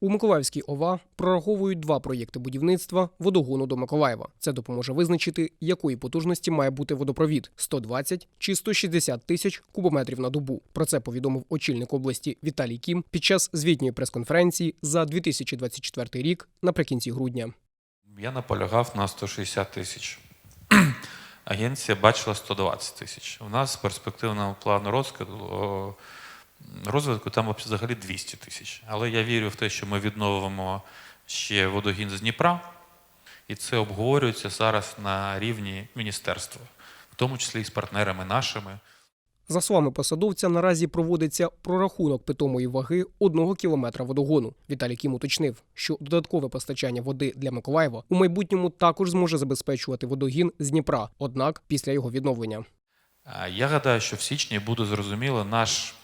У Миколаївській ОВА прораховують два проєкти будівництва водогону до Миколаєва. Це допоможе визначити, якої потужності має бути водопровід 120 чи 160 тисяч кубометрів на добу. Про це повідомив очільник області Віталій Кім під час звітньої прес-конференції за 2024 рік наприкінці грудня. Я наполягав на 160 тисяч. Агенція бачила 120 тисяч. У нас в перспективному плану розвитку, розвитку там взагалі 200 тисяч. Але я вірю в те, що ми відновимо ще водогін з Дніпра, і це обговорюється зараз на рівні міністерства, в тому числі і з партнерами нашими. За словами посадовця, наразі проводиться прорахунок питомої ваги одного кілометра водогону. Віталій Кім уточнив, що додаткове постачання води для Миколаєва у майбутньому також зможе забезпечувати водогін з Дніпра, однак після його відновлення. Я гадаю, що в січні буде зрозуміло наш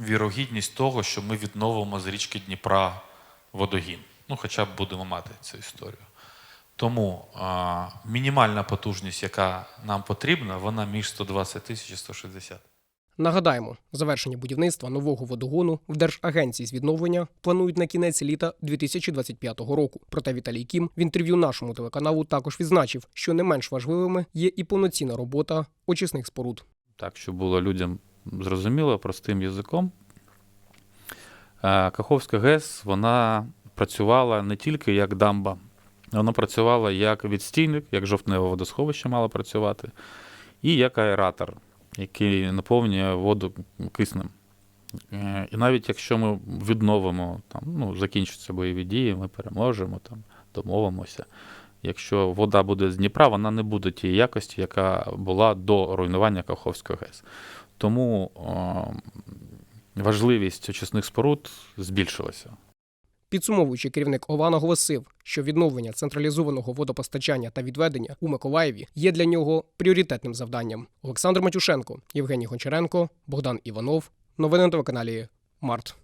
вірогідність того, що ми відновимо з річки Дніпра водогін. Ну, хоча б будемо мати цю історію. Тому а, мінімальна потужність, яка нам потрібна, вона між 120 тисяч і 160. Нагадаємо, завершення будівництва нового водогону в Держагенції з відновлення планують на кінець літа 2025 року. Проте Віталій Кім в інтерв'ю нашому телеканалу також відзначив, що не менш важливими є і повноцінна робота очисних споруд. так, щоб було людям зрозуміло простим язиком. Каховська ГЕС вона працювала не тільки як дамба, вона працювала як відстійник, як жовтневе водосховище мало працювати, і як аератор, який наповнює воду киснем. Е, І навіть якщо ми відновимо, там, ну, закінчаться бойові дії, ми переможемо, там, домовимося. Якщо вода буде з Дніпра, вона не буде тієї якості, яка була до руйнування Каховської ГЕС. Тому о, важливість очисних споруд збільшилася. Підсумовуючи, керівник ОВА наголосив, що відновлення централізованого водопостачання та відведення у Миколаєві є для нього пріоритетним завданням. Олександр Матюшенко, Євгеній Гончаренко, Богдан Іванов. Новини на телеканалі Март.